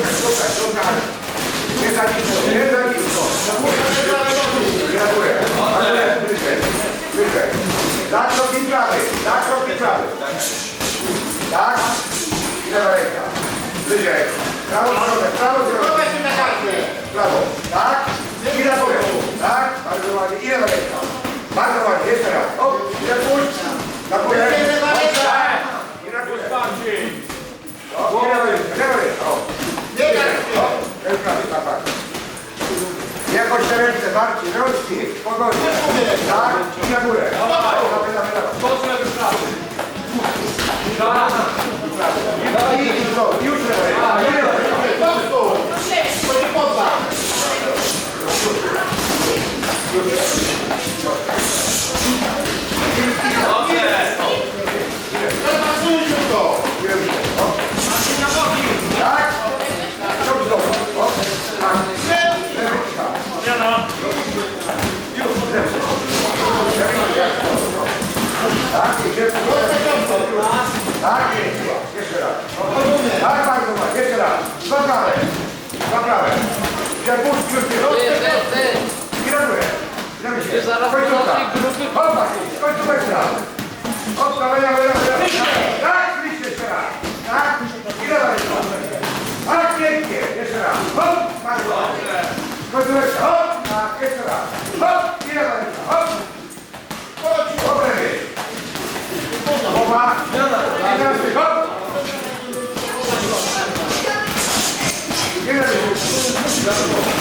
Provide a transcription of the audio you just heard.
Szukaj, szukaj, szukaj. Nie za nisko, nie za nisko. Gratuluję. Ale wyżej, wyżej. Tak, krok i prawy, tak, krok i prawy. Tak. Lewa ręka. Wyżej. Bardziej, rączki, spokojnie. Tak, i na górę. O, dawaj, dawaj, prawy. Już. Tak, idzie. Tak, jest. Jeszcze raz. Tak, bardzo ładnie. Jeszcze raz. Dwa prawe. Dwa prawe. Przepuść już nie. Górę. I na górę. zaraz Końcówka. 八茄子来水坑这个